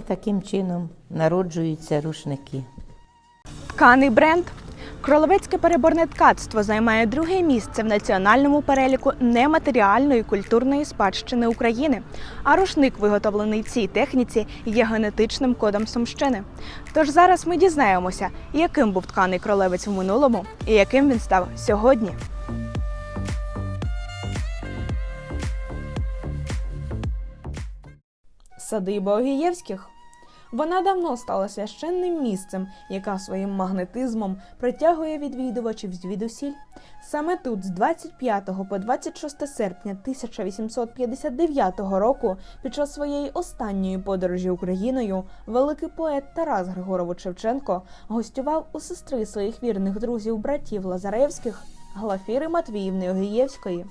І таким чином народжуються рушники. Тканий бренд. Кроловецьке переборне ткацтво займає друге місце в національному переліку нематеріальної культурної спадщини України. А рушник, виготовлений цій техніці, є генетичним кодом Сумщини. Тож зараз ми дізнаємося, яким був тканий кролевець в минулому і яким він став сьогодні. Садиба Огієвських. Вона давно стала священним місцем, яка своїм магнетизмом притягує відвідувачів звідусіль. Саме тут, з 25 по 26 серпня 1859 року, під час своєї останньої подорожі Україною, великий поет Тарас Григорович Шевченко гостював у сестри своїх вірних друзів братів Лазаревських Глафіри Матвіївни Огієвської.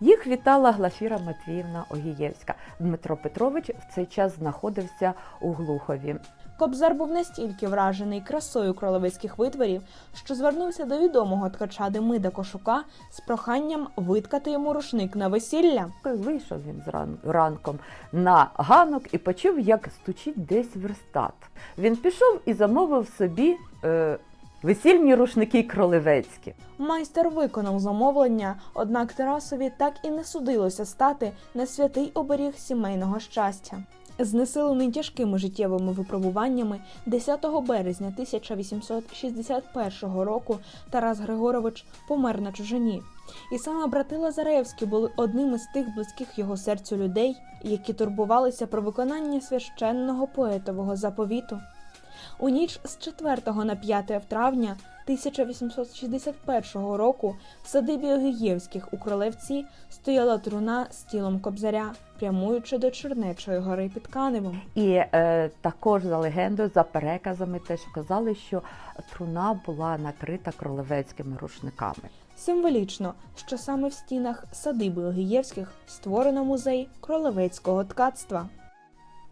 Їх вітала Глафіра Матвіївна Огієвська. Дмитро Петрович в цей час знаходився у Глухові. Кобзар був настільки вражений красою кролевицьких витворів, що звернувся до відомого ткача Демида Кошука з проханням виткати йому рушник на весілля. Вийшов він зран- ранком на ганок і почув, як стучить десь верстат. Він пішов і замовив собі е, весільні рушники кролевецькі. Майстер виконав замовлення, однак Тарасові так і не судилося стати на святий оберіг сімейного щастя. Знесилений тяжкими життєвими випробуваннями 10 березня 1861 року Тарас Григорович помер на чужині. І саме брати Лазаревські були одним із тих близьких його серцю людей, які турбувалися про виконання священного поетового заповіту. У ніч з 4 на 5 травня 1861 року в садибі Огієвських у Кролевці стояла труна з тілом кобзаря, прямуючи до Чернечої гори під Каневом. І е, також за легендою, за переказами, теж казали, що труна була накрита кролевецькими рушниками. Символічно, що саме в стінах садиби Огієвських створено музей кролевецького ткацтва.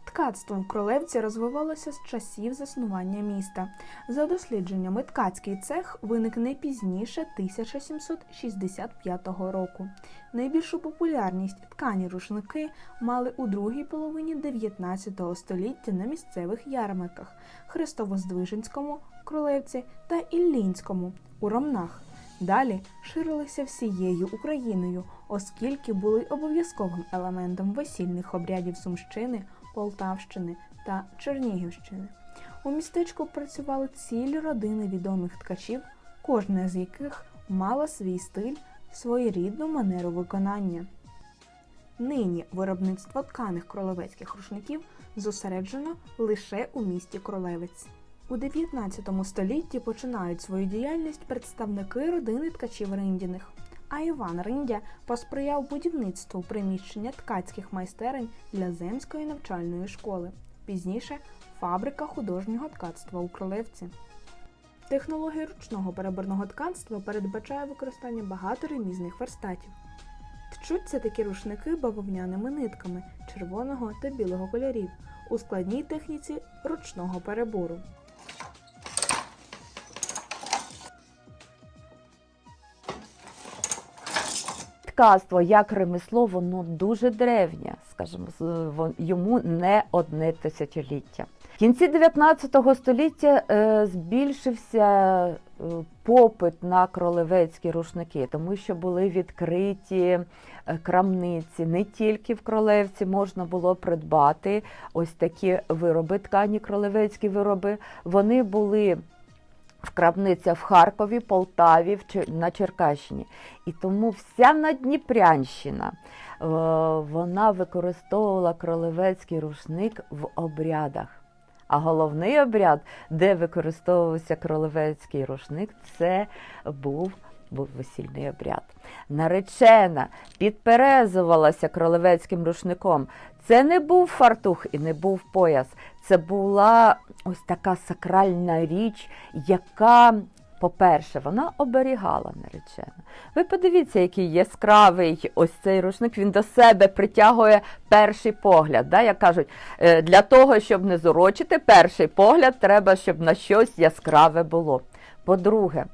Ткацтво в Кролевці розвивалося з часів заснування міста. За дослідженнями, ткацький цех виник не пізніше 1765 року. Найбільшу популярність ткані рушники мали у другій половині 19 століття на місцевих ярмарках Христово-Здвиженському, Кролевці та Іллінському у Ромнах. Далі ширилися всією Україною, оскільки були обов'язковим елементом весільних обрядів Сумщини, Полтавщини та Чернігівщини. У містечку працювали цілі родини відомих ткачів, кожна з яких мала свій стиль, своєрідну манеру виконання. Нині виробництво тканих кролевецьких рушників зосереджено лише у місті Кролевець. У 19 столітті починають свою діяльність представники родини ткачів Риндіних. А Іван Риндя посприяв будівництву приміщення ткацьких майстерень для земської навчальної школи. Пізніше фабрика художнього ткацтва у Кролевці. Технологія ручного переборного ткацтва передбачає використання багато ремізних верстатів. Тчуться такі рушники бавовняними нитками червоного та білого кольорів у складній техніці ручного перебору. Ткацтво як ремесло, воно дуже древнє, скажімо, йому не одне тисячоліття. В кінці 19 століття е, збільшився е, попит на кролевецькі рушники, тому що були відкриті е, крамниці. Не тільки в кролевці можна було придбати ось такі вироби, ткані кролевецькі вироби. Вони були в крамницях в Харкові, Полтаві, на Черкащині. І тому вся Надніпрянщина е, вона використовувала кролевецький рушник в обрядах. А головний обряд, де використовувався кролевецький рушник, це був, був весільний обряд. Наречена підперезувалася кролевецьким рушником. Це не був фартух і не був пояс. Це була ось така сакральна річ, яка, по-перше, вона оберігала наречену. Ви подивіться, який яскравий ось цей рушник, він до себе притягує перший погляд. Да? Як кажуть, е, для того, щоб не зурочити перший погляд, треба, щоб на щось яскраве було. По-друге,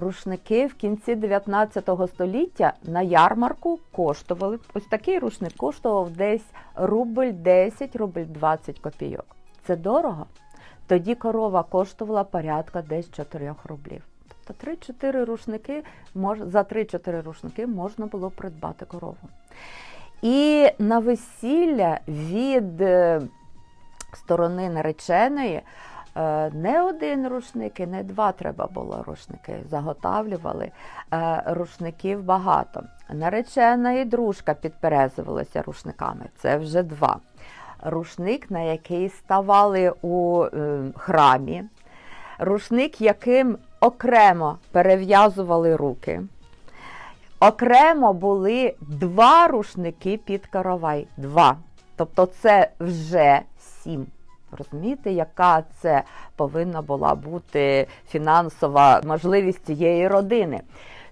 рушники в кінці 19 століття на ярмарку коштували. Ось такий рушник коштував десь рубль 10, рубль 20 копійок. Це дорого. Тоді корова коштувала порядка десь 4 рублів. Тобто 3-4 рушники за 3-4 рушники можна було придбати корову. І на весілля від е, сторони нареченої не один рушник і не два треба було рушники. Заготавлювали е, рушників багато. Наречена і дружка підперезувалися рушниками. Це вже два. Рушник, на який ставали у е, храмі, рушник, яким окремо перев'язували руки. Окремо були два рушники під каравай. Два. Тобто це вже сім. Розумієте, яка це повинна була бути фінансова можливість цієї родини?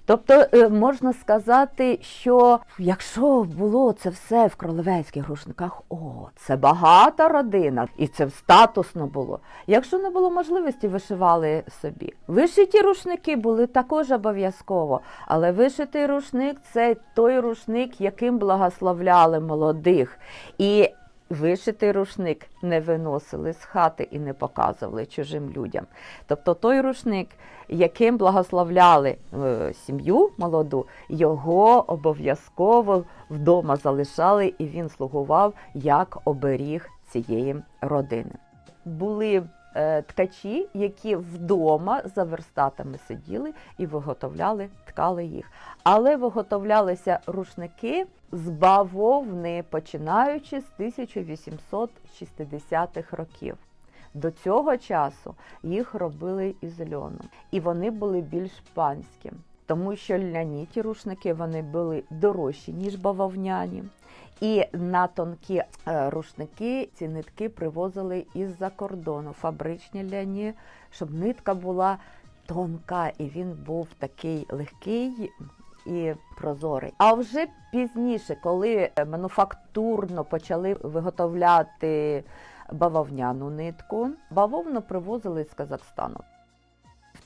Тобто е, можна сказати, що якщо було це все в кролевецьких рушниках, о, це багата родина, і це статусно було. Якщо не було можливості, вишивали собі. Вишиті рушники були також обов'язково, але вишитий рушник це той рушник, яким благословляли молодих. І Вишитий рушник не виносили з хати і не показували чужим людям. Тобто той рушник, яким благословляли е, сім'ю молоду, його обов'язково вдома залишали, і він слугував як оберіг цієї родини. Були е, ткачі, які вдома за верстатами сиділи і виготовляли, ткали їх. Але виготовлялися рушники з бавовни, починаючи з 1860-х років. До цього часу їх робили із льону, і вони були більш панські, тому що ляні ті рушники вони були дорожчі, ніж бавовняні. І на тонкі е, рушники ці нитки привозили із-за кордону, фабричні ляні, щоб нитка була тонка, і він був такий легкий і прозорий. А вже пізніше, коли мануфактурно почали виготовляти бавовняну нитку, бавовну привозили з Казахстану.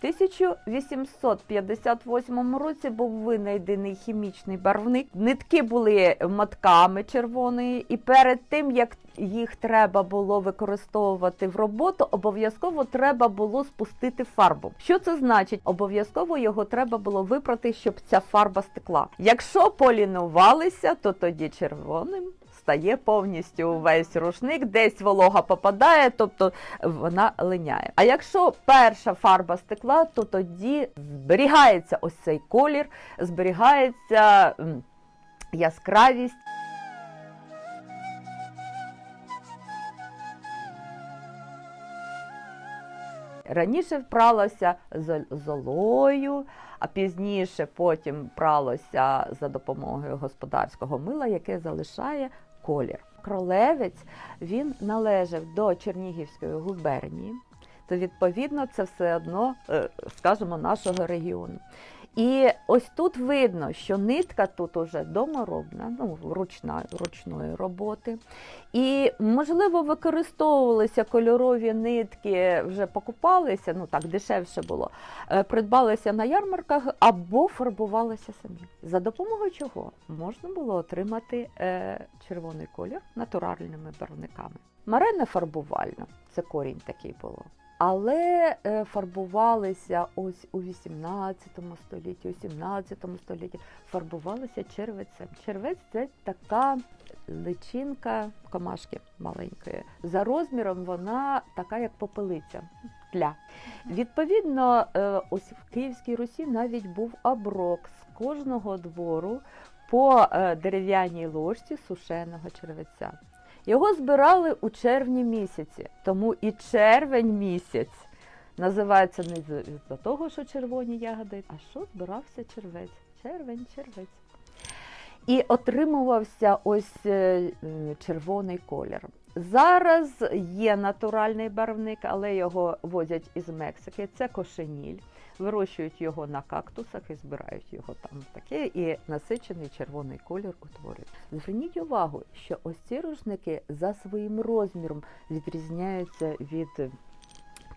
В 1858 році був винайдений хімічний барвник. Нитки були мотками червоної, і перед тим як їх треба було використовувати в роботу, обов'язково треба було спустити фарбу. Що це значить? Обов'язково його треба було випрати, щоб ця фарба стекла. Якщо полінувалися, то тоді червоним. Стає повністю увесь рушник, десь волога попадає, тобто вона линяє. А якщо перша фарба стекла, то тоді зберігається ось цей колір, зберігається яскравість. Раніше пралося золою, а пізніше потім пралося за допомогою господарського мила, яке залишає колір. Кролевець він належав до Чернігівської губернії, то відповідно це все одно, е, скажімо, нашого регіону. І ось тут видно, що нитка тут уже доморобна, ну, ручна, ручної роботи. І, можливо, використовувалися кольорові нитки, вже покупалися, ну так дешевше було, е, придбалися на ярмарках або фарбувалися самі. За допомогою чого можна було отримати е, червоний колір натуральними барвниками. Марене фарбувальна, це корінь такий було. Але е, фарбувалися ось у 18 столітті, у 17 столітті фарбувалися червецем. Червець це така личинка комашки маленької. За розміром вона така, як попелиця. Тля. Відповідно, е, ось в Київській Русі навіть був оброк з кожного двору по е, дерев'яній ложці сушеного червеця. Його збирали у червні місяці, тому і червень місяць називається не з- з-за того, що червоні ягоди, а що збирався червець. Червень, червець. І отримувався ось е, червоний колір. Зараз є натуральний барвник, але його возять із Мексики. Це кошеніль. Вирощують його на кактусах і збирають його там таке, і насичений червоний колір утворюють. Зверніть увагу, що ось ці рушники за своїм розміром відрізняються від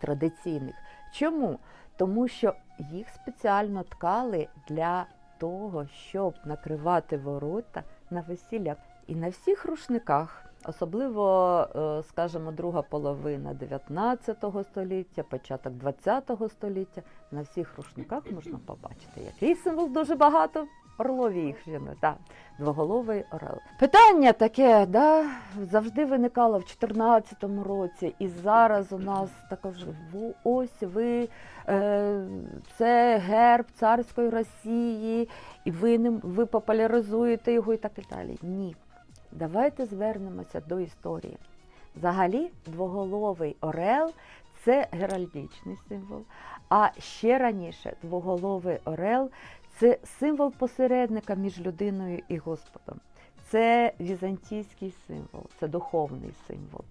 традиційних. Чому? Тому що їх спеціально ткали для того, щоб накривати ворота на весіллях. І на всіх рушниках Особливо, е, скажімо, друга половина 19 століття, початок 20 століття. На всіх рушниках можна побачити, який символ дуже багато. Орловіхщини, так, двоголовий орел. Питання таке, да, завжди виникало в 14 році, і зараз у нас також «Во- ось ви, е, це герб царської Росії, і ви ним ви популяризуєте його і так і далі. Ні. Давайте звернемося до історії. Взагалі, двоголовий орел це геральдичний символ. А ще раніше двоголовий орел це символ посередника між людиною і Господом. Це візантійський символ, це духовний символ.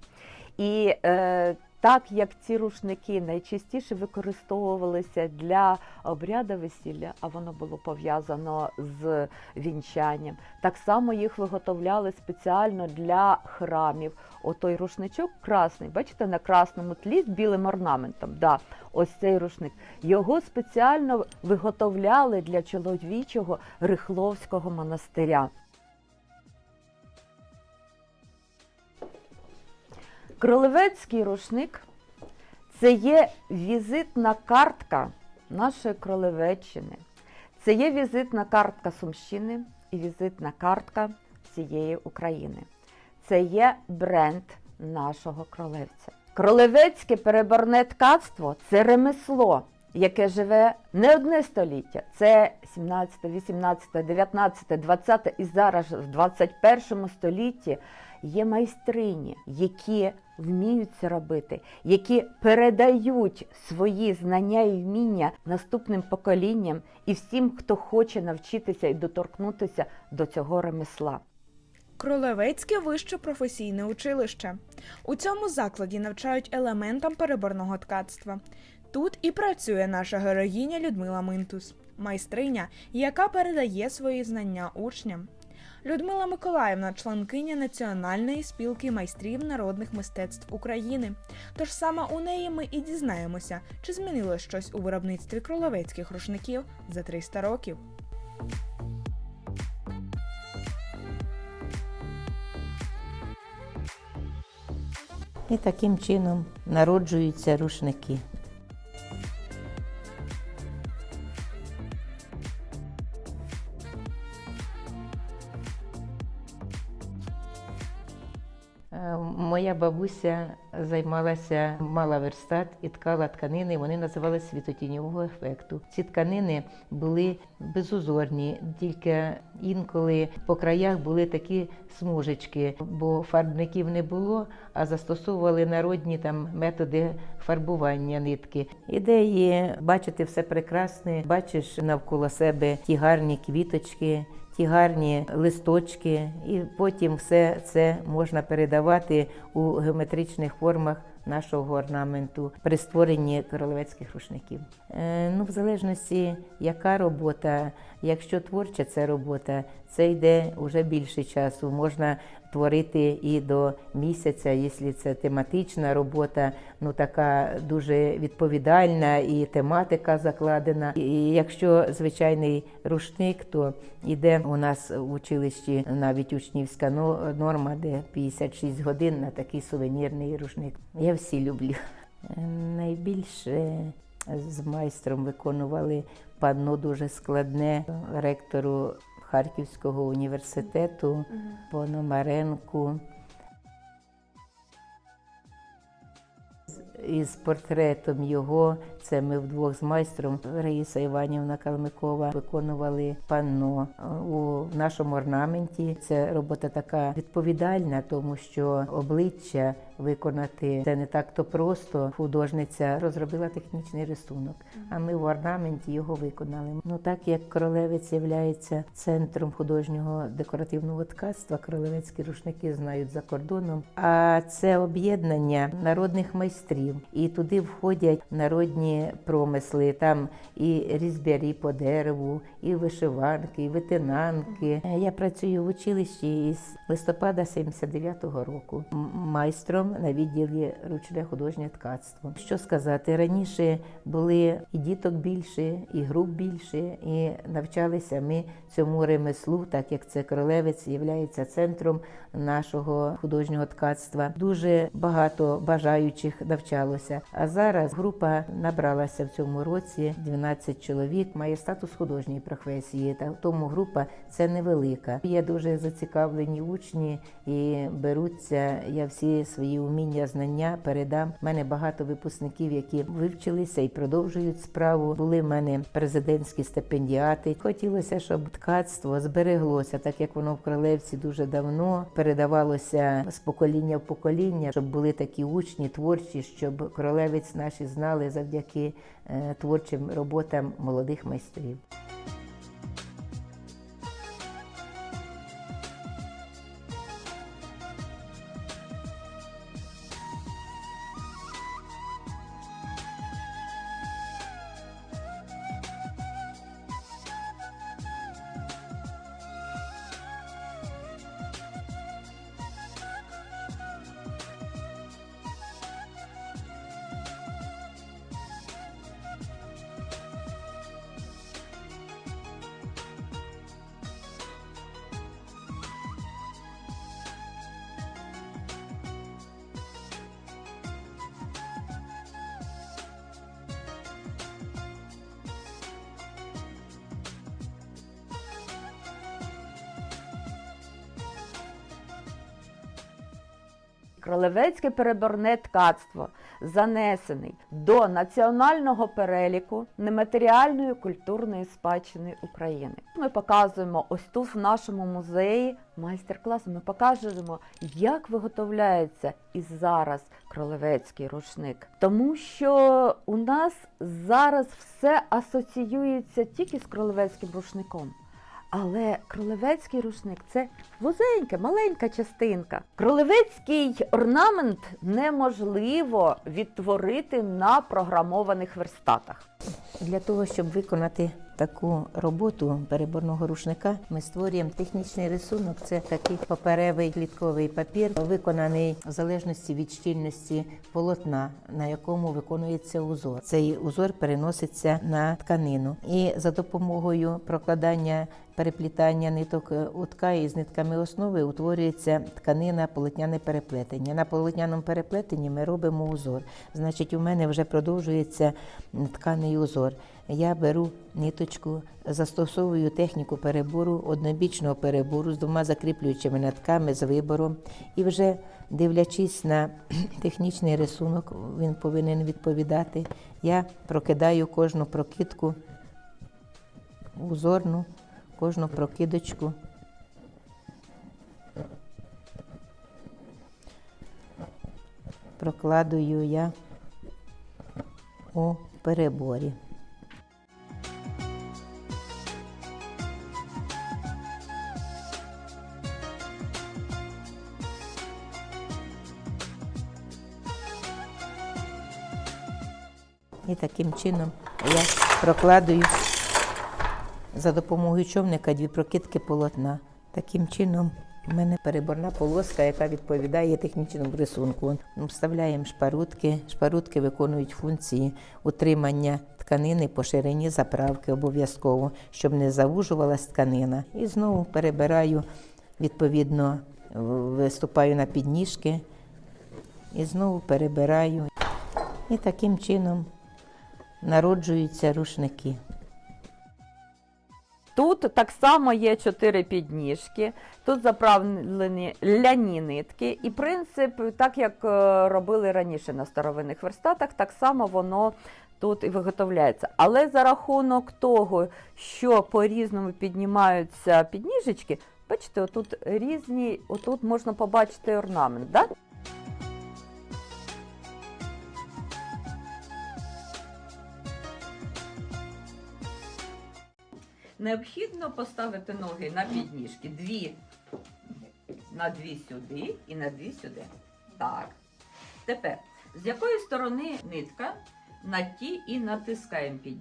І е, так як ці рушники найчастіше використовувалися для обряду весілля, а воно було пов'язано з вінчанням, так само їх виготовляли спеціально для храмів. Отой рушничок красний, бачите, на красному тлі з білим орнаментом. Да, ось цей рушник. Його спеціально виготовляли для чоловічого Рихловського монастиря. Кролевецький рушник це є візитна картка нашої Кролевеччини. Це є візитна картка Сумщини і візитна картка всієї України. Це є бренд нашого кролевця. Кролевецьке переборне ткацтво це ремесло, яке живе не одне століття. Це 17, 18, 19, 20 і зараз в 21 столітті є майстрині, які вміють це робити, які передають свої знання і вміння наступним поколінням і всім, хто хоче навчитися і доторкнутися до цього ремесла. Кролевецьке вище професійне училище. У цьому закладі навчають елементам переборного ткацтва. Тут і працює наша героїня Людмила Минтус, майстриня, яка передає свої знання учням. Людмила Миколаївна, членкиня Національної спілки майстрів народних мистецтв України. Тож саме у неї ми і дізнаємося, чи змінилось щось у виробництві кролевецьких рушників за 300 років. І таким чином народжуються рушники. Бабуся займалася, мала верстат і ткала тканини. Вони називалися світотіньового ефекту. Ці тканини були безузорні, тільки інколи по краях були такі смужечки, бо фарбників не було, а застосовували народні там методи фарбування нитки. Ідеї бачити все прекрасне, бачиш навколо себе ті гарні квіточки ті гарні листочки, і потім все це можна передавати у геометричних формах нашого орнаменту при створенні королевецьких рушників. Е, ну, в залежності, яка робота, якщо творча ця робота, це йде вже більше часу. Можна творити і до місяця, якщо це тематична робота, ну така дуже відповідальна і тематика закладена. І якщо звичайний рушник, то йде у нас в училищі навіть учнівська норма, де 56 годин на такий сувенірний рушник. Я всі люблю. Найбільше з майстром виконували панно дуже складне ректору Харківського університету Пономаренку. Із портретом його, це ми вдвох з майстром Раїса Іванівна Калмикова виконували панно у нашому орнаменті. Це робота така відповідальна, тому що обличчя виконати це не так то просто. Художниця розробила технічний рисунок, а ми в орнаменті його виконали. Ну так як королевець є центром художнього декоративного ткацтва, королевецькі рушники знають за кордоном. А це об'єднання народних майстрів, І туди входять народні промисли, там і різьбярі по дереву, і вишиванки, і витинанки. Я працюю в училищі із листопада 79-го року майстром на відділі ручне художнє ткацтво. Що сказати, раніше були і діток більше, і груп більше, і навчалися ми цьому ремеслу, так як це Кролевець є центром нашого художнього ткацтва. Дуже багато бажаючих навчалося. А зараз група набралася в цьому році 12 чоловік, має статус художньої професії. Та тому група це невелика. Є дуже зацікавлені учні і беруться. Я всі свої уміння, знання передам. У мене багато випускників, які вивчилися і продовжують справу. Були в мене президентські стипендіати. Хотілося, щоб ткацтво збереглося, так як воно в Кролевці дуже давно передавалося з покоління в покоління, щоб були такі учні творчі, щоб кролевець наші знали завдяки е, творчим роботам молодих майстрів. Кролевецьке переборне ткацтво занесений до національного переліку нематеріальної культурної спадщини України. Ми показуємо ось тут в нашому музеї майстер-клас. Ми покажемо, як виготовляється і зараз кролевецький рушник. Тому що у нас зараз все асоціюється тільки з кролевецьким рушником. Але кролевецький рушник це вузенька, маленька частинка. Кролевецький орнамент неможливо відтворити на програмованих верстатах. Для того, щоб виконати таку роботу переборного рушника, ми створюємо технічний рисунок. Це такий паперевий клітковий папір, виконаний в залежності від щільності полотна, на якому виконується узор. Цей узор переноситься на тканину, і за допомогою прокладання. Переплітання ниток е, утка із нитками основи утворюється тканина полотняне переплетення. На полотняному переплетенні ми робимо узор. Значить, у мене вже продовжується тканий узор. Я беру ниточку, застосовую техніку перебору, однобічного перебору з двома закріплюючими нитками з вибором. І вже дивлячись на технічний рисунок, він повинен відповідати. Я прокидаю кожну прокидку узорну, кожну прокидочку. Прокладую я у переборі. І таким чином я прокладую за допомогою човника дві прокидки полотна. Таким чином у мене переборна полоска, яка відповідає технічному рисунку. Вставляємо шпарутки. Шпарутки виконують функції утримання тканини по ширині заправки обов'язково, щоб не завужувалась тканина. І знову перебираю, відповідно, виступаю на підніжки і знову перебираю. І таким чином народжуються рушники. Тут так само є чотири підніжки, тут заправлені ляні нитки, і принцип, так як е, робили раніше на старовинних верстатах, так само воно тут і виготовляється. Але за рахунок того, що по-різному піднімаються підніжечки, бачите, отут різні, отут можна побачити орнамент. Да? Необхідно поставити ноги на підніжки. Дві на дві сюди і на дві сюди. Так. Тепер З якої сторони нитка, на ті і натискаємо під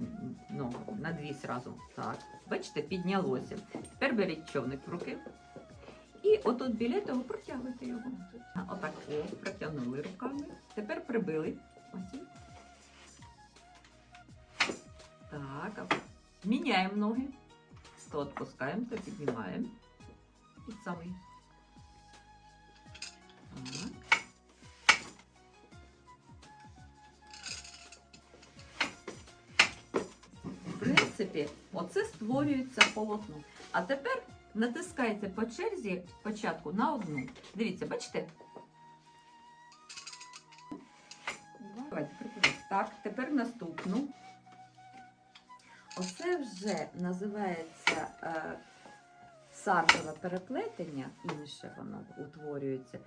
ногу, на дві зразу. Так, бачите, піднялося. Тепер беріть човник в руки. І отут біля того протягуйте його. Отак, о, протягнули руками. Тепер прибили. Ось. Так, міняємо ноги. То відпускаємо, то піднімаємо. Під самий. Так. В принципі, оце створюється полотно. А тепер натискайте по черзі спочатку на одну. Дивіться, бачите? Давайте. Так, тепер наступну. Оце вже називається е, сардове переплетення, інше воно утворюється.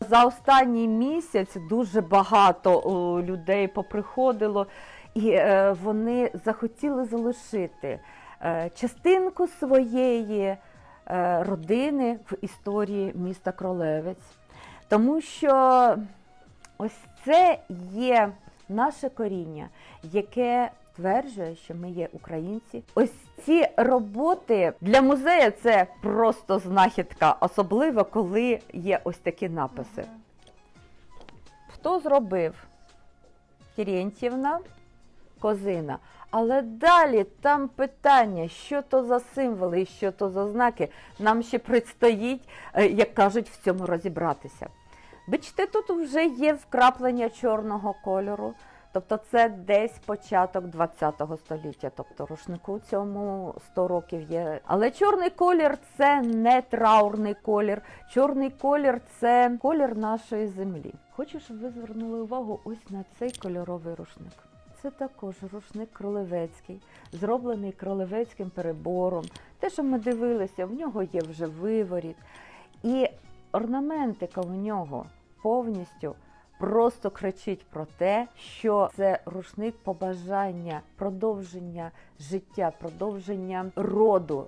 За останній місяць дуже багато людей поприходило, і е, вони захотіли залишити е, частинку своєї родини в історії міста Кролевець. Тому що ось це є наше коріння, яке стверджує, що ми є українці. Ось ці роботи для музею це просто знахідка, особливо коли є ось такі написи. Хто зробив? Терентьєвна, Козина. Але далі там питання, що то за символи і що то за знаки. Нам ще предстоїть, е, як кажуть, в цьому розібратися. Бачите, тут вже є вкраплення чорного кольору. Тобто це десь початок ХХ століття, тобто рушнику цьому 100 років є. Але чорний колір це не траурний колір. Чорний колір це колір нашої землі. Хочу, щоб ви звернули увагу ось на цей кольоровий рушник. Це також рушник кролевецький, зроблений кролевецьким перебором. Те, що ми дивилися, в нього є вже виворіт. І орнаментика в нього повністю просто кричить про те, що це рушник побажання, продовження життя, продовження роду.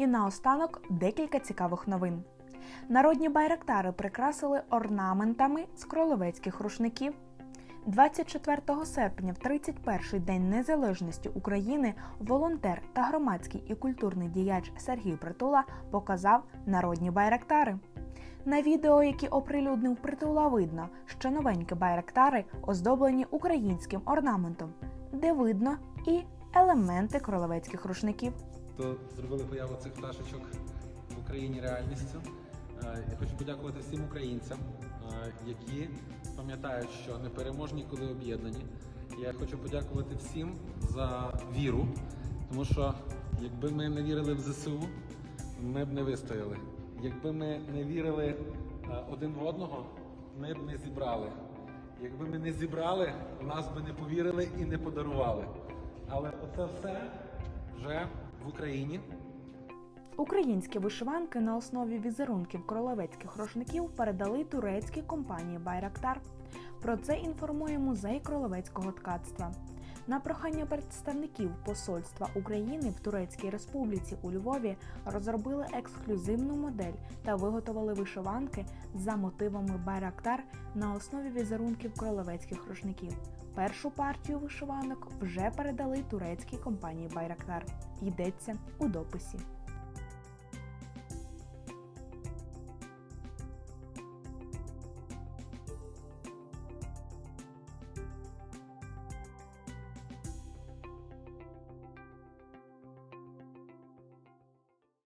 І наостанок декілька цікавих новин. Народні байрактари прикрасили орнаментами з кролевецьких рушників. 24 серпня, в 31-й день незалежності України, волонтер та громадський і культурний діяч Сергій Притула показав народні байрактари. На відео, які оприлюднив Притула, видно, що новенькі байрактари оздоблені українським орнаментом, де видно і елементи кролевецьких рушників. Хто зробили появу цих пташечок в Україні реальністю. Е, Я хочу подякувати всім українцям, е, які пам'ятають, що непереможні, коли об'єднані. Я хочу подякувати всім за віру, тому що якби ми не вірили в ЗСУ, ми б не вистояли. Якби ми не вірили е, один в одного, ми б не зібрали. Якби ми не зібрали, нас би не повірили і не подарували. Але оце все вже в Україні. Українські вишиванки на основі візерунків королевецьких рушників передали турецькій компанії Байрактар. Про це інформує музей кролевецького ткацтва. На прохання представників Посольства України в Турецькій Республіці у Львові розробили ексклюзивну модель та виготовили вишиванки за мотивами Байрактар на основі візерунків кролевецьких рушників. Першу партію вишиванок вже передали турецькій компанії Байрактар. Йдеться у дописі.